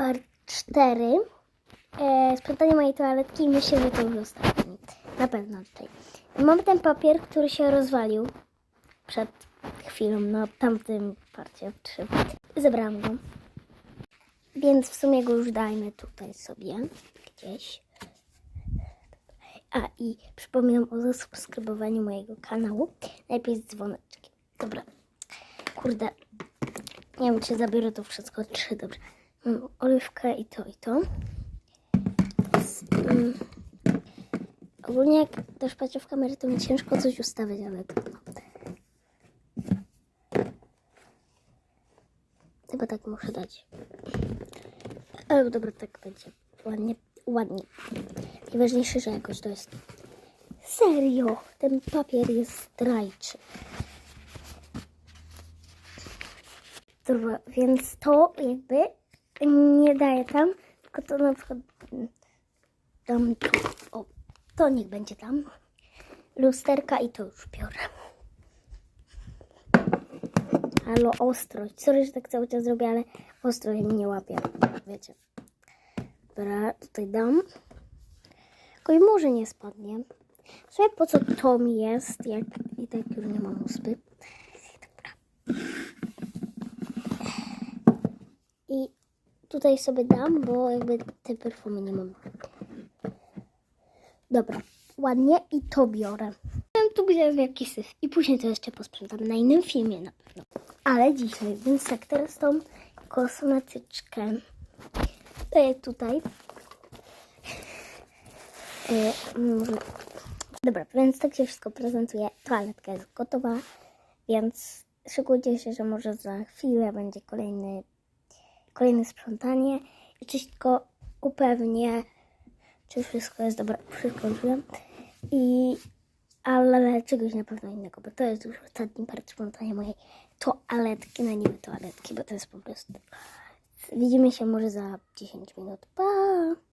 part 4. E, sprzątanie mojej toaletki i myślę, że to już ostatni. Na pewno tutaj. Mamy ten papier, który się rozwalił przed chwilą na tamtym parcie. Trzy. Zebrałam go. Więc w sumie go już dajmy tutaj sobie gdzieś. A i przypominam o zasubskrybowaniu mojego kanału. Najpierw z dzwoneczkiem. Dobra. Kurde. Nie wiem, czy zabiorę to wszystko. Trzy, dobra. Mam oliwkę i to, i to. Z, mm, ogólnie jak też patrzę w kamerę, to mi ciężko coś ustawiać, ale trudno. Chyba tak muszę dać. Ale dobra, tak będzie. Ładnie, ładnie. Najważniejsze, że jakoś to jest. Serio, ten papier jest zdrajczy. Dobra, więc to jakby nie daję tam, tylko to na przykład mm, dam tu. O, to niech będzie tam. Lusterka i to już biorę. Halo, ostrość. Sorry, że tak cały czas zrobię, ale ostrość mnie łapie. Wiecie. Dobra, tutaj dam. Tylko i może nie spadnie. Sumie po co to mi jest, jak i tak już nie mam uspy. Dobra. I tutaj sobie dam, bo jakby te perfumy nie mam. Dobra, ładnie i to biorę. Wiem tu gdzie wielki syf i później to jeszcze posprzątam na innym filmie na pewno. Ale dzisiaj, więc tak teraz tą kosmetyczkę daję tutaj. E, może... Dobra, więc tak się wszystko prezentuje. Toaletka jest gotowa, więc szykujcie się, że może za chwilę będzie kolejny, kolejne sprzątanie. I tylko upewnię, czy wszystko jest dobra. Wszystko już wiem. I ale czegoś na pewno innego, bo to jest już ostatni part sprzątania mojej toaletki, na niby toaletki, bo to jest po prostu... Widzimy się może za 10 minut. Pa!